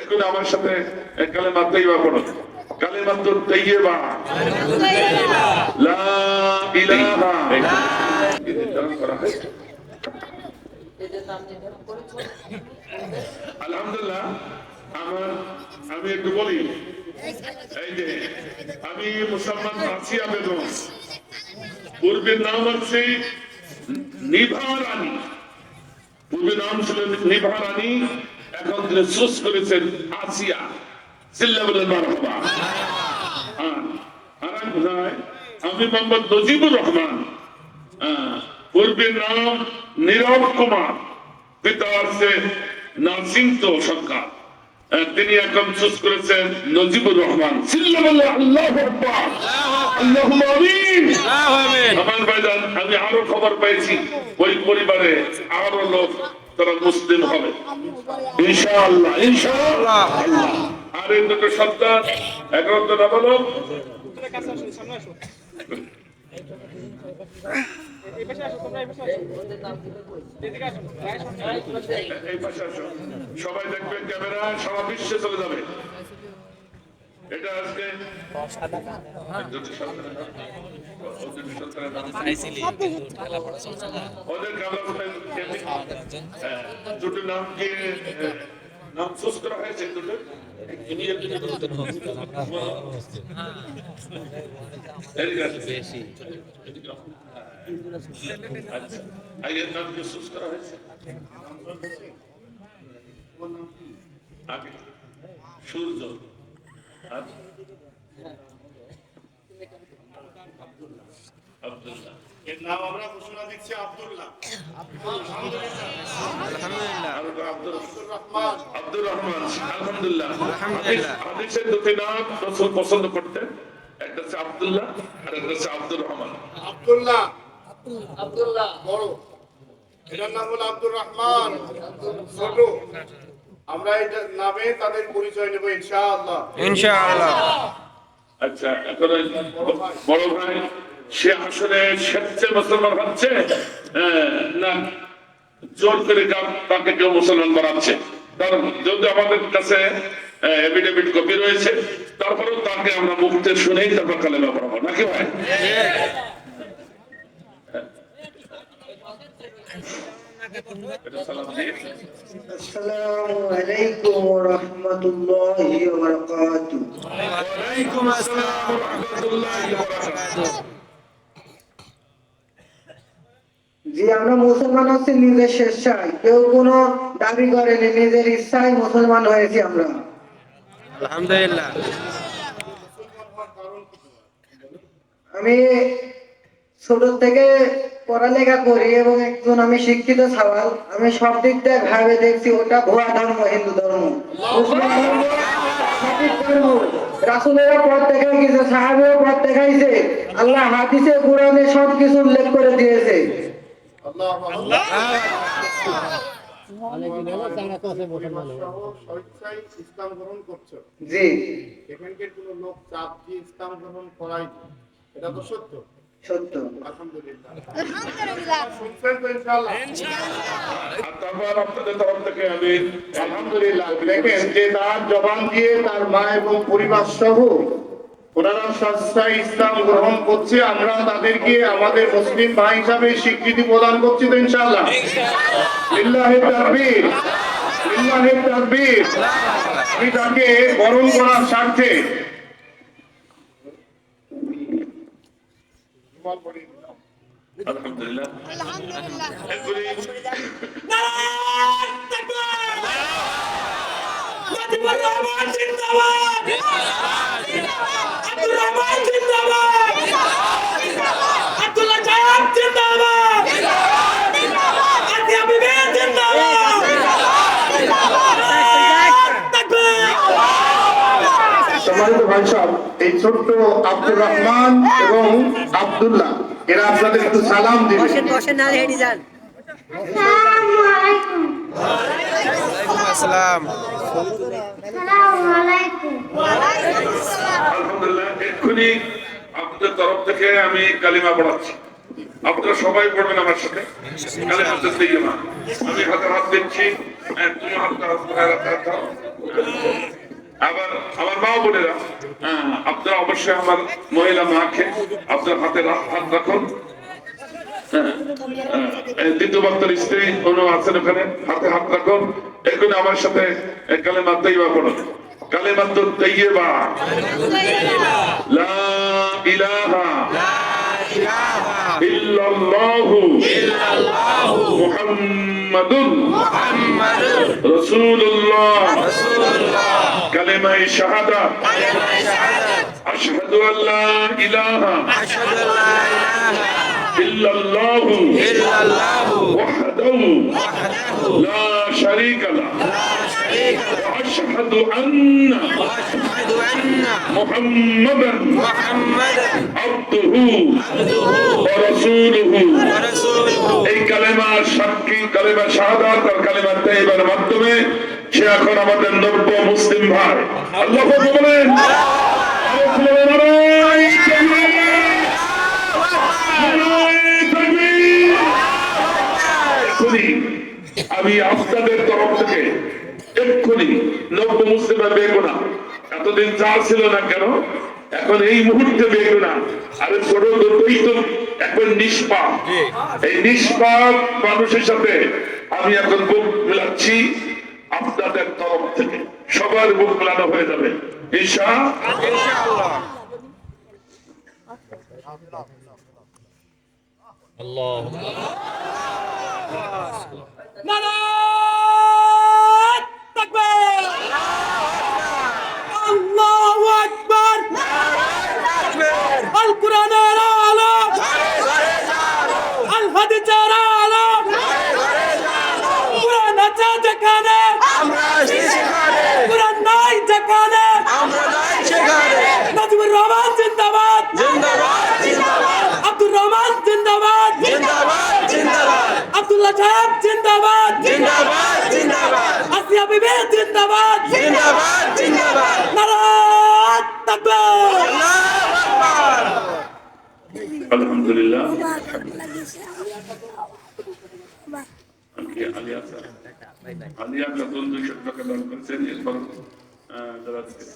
এখন আমার সাথে কালেমা তৈবা পড়ো কালেমা তো তৈবা লা ইলাহা। করা আমার, আমি একটু বলি, এই যে, আমি মুসলমান আসিয়া বেগম। পূর্বের নাম হচ্ছে নিভা রানী। পূর্বে নাম ছিল নিভা রানী তিনি সুস করেছেন আসিয়া। চিল্লা বলেন মারহাবা হ্যাঁ, আর এক ভাই, আমি মোহাম্মদ নজিবুর রহমান। হ্যাঁ, পূর্বে নাম নীরব কুমার পিতা আছে নাসিংত সরকার। তিনি এখন চুজ করেছেন নজিবুর রহমান। আমি আরও খবর পেয়েছি। ওই পরিবারে আরও লোক তারা মুসলিম হবে ইনশাআল্লাহ ইনশাআল্লাহ আল্লাহ। আর এই দুটো না বলো। সবাই দেখবেন ক্যামেরা সারা বিশ্বে চলে যাবে এটা আজকে দুটো সন্তান। ও দুটো ওদের নাম কি? নাম চুজ করা হয়েছে দুটো। আচ্ছা আইয়ের নাম কি? চুজ করা হয়েছে? আগে। সূর্য। এর নাম আব্দুল্লাহ। আব্দুল রহমান আব্দুল্লাহ। আব্দুল্লাহ। বড়। এটার নাম হলো আব্দুর রহমান। ছোট। আমরা এটার নামে তাদের পরিচয় নেব ইনশাআল্লাহ। ইনশাআল্লাহ। আচ্ছা এখন বড় ভাই সে আসলে স্বেচ্ছায় মুসলমান হচ্ছে না জোর করে তাকে কেউ মুসলমান বানাচ্ছে? কারণ যদি আমাদের কাছে এভিডেভিট কপি রয়েছে তারপরেও তাকে আমরা মুক্তে শুনেই তারপর কালেমা পড়াবো নাকি ভাই? জি আমরা মুসলমান হচ্ছি নিজের স্বেচ্ছায়। কেউ কোনো দাবি করেনি নিজের ইচ্ছায় মুসলমান হয়েছি আমরা। আলহামদুলিল্লাহ। আমি ছোট থেকে পড়ালেখা করি এবং একজন আমি শিক্ষিত সওয়াল আমি সব দিক দিয়ে ভাবে দেখছি ওটা ভুয়া ধর্ম হিন্দু ধর্ম। মুসলিম ধর্ম সঠিক ধর্ম রাসুলেরা পথ দেখাই গেছে সাহাবেও পথ দেখাইছে আল্লাহ হাদিসে কোরআনে সব কিছু উল্লেখ করে দিয়েছে। আল্লাহ। আল্লাহ স্বেচ্ছায় ইসলাম গ্রহণ করছ জি। এখানকার কোনো লোক চাপ দিয়ে ইসলাম গ্রহণ করাই এটা তো সত্য। সত্য। আলহামদুলিল্লাহ। শুনছেন তো ইনশাআল্লাহ। আর তারপর আপনাদের তরফ থেকে আমি আলহামদুলিল্লাহ দেখেন যে তার জবান দিয়ে তার মা এবং পরিবার সহ ওনারা সস্তায় ইসলাম গ্রহণ করছে আমরা তাদেরকে আমাদের মুসলিম ভাই হিসাবে স্বীকৃতি প্রদান করছি তো তাকবীর তাকবীর। আমি তাকে বরণ করার স্বার্থে আলহামদুলিল্লাহ। এরপরে সম্মানিত ভাই সাহেব এই ছোট্ট আব্দুর রহমান এবং আব্দুল্লাহ এরা আপনাদের একটু সালাম দিবে। আসসালাম আলহামদুলিল্লাহ এক্ষুনি আপনাদের তরফ থেকে আমি কালিমা পড়াচ্ছি। আপনারা সবাই পড়বেন আমার সাথে। কালে হাতে দিয়ে আমি হাতে হাত দিচ্ছি। হ্যাঁ, তুমি হাতটা হাত আবার আমার মা বোনেরা আপনারা অবশ্যই আমার মহিলা মাকে আপনার হাতে হাত রাখুন। হ্যাঁ, হ্যাঁ, দ্বিতীয় বক্তার স্ত্রী কোনো আছেন ওখানে হাতে হাত রাখুন। এখানে আমার সাথে কালে মাত্রাই পড়ুন। কালে মাত্র তৈবা লা ইলাহা ইল্লাল্লাহু মুহাম্মাদুর রাসূলুল্লাহ। كلمة الشهادة كلمة شهادة. أشهد أن لا إله أشهد أن لا إله إلا الله إلا الله وحده لا شريك له. لا شريك له. أشهد أن أشهد أن محمدا محمدا عبده ورسوله. ورسوله. أي كلمة شك كلمة شهادة الكلمة الطيبة المدمة এখন আমাদের নব্য মুসলিম ভাই। আল্লাহ বলেন আমি আপনাদের তরফ থেকে এক্ষুনি নব্য মুসলিমের বেগুনা এতদিন চা ছিল না কেন এখন এই মুহূর্তে বেগুনা আরে ছোট দুটোই তো এখন নিষ্পাপ। এই নিষ্পাপ মানুষের সাথে আমি এখন বুক মিলাচ্ছি আপনাদের তরফ থেকে সবার বুক মেলানো হয়ে যাবে ঈশা আল্লাহু আকবার আল কোরআনের আলো আল হাদিসের আলো কোরআন আছে যেখানে কোরআন নাই যেখানে নাজিবুর রহমান জিন্দাবাদ। আব্দুর রহমান জিন্দাবাদ। আব্দুল্লাহ সাহেব জিন্দাবাদ। আসিয়া বিবি জিন্দাবাদ। নারায় তাকবীর। আলহামদুলিল্লাহ। আলিয়া আলিয়া খাতুন দুইশো টাকা দান করেছেন এরপর е, датських.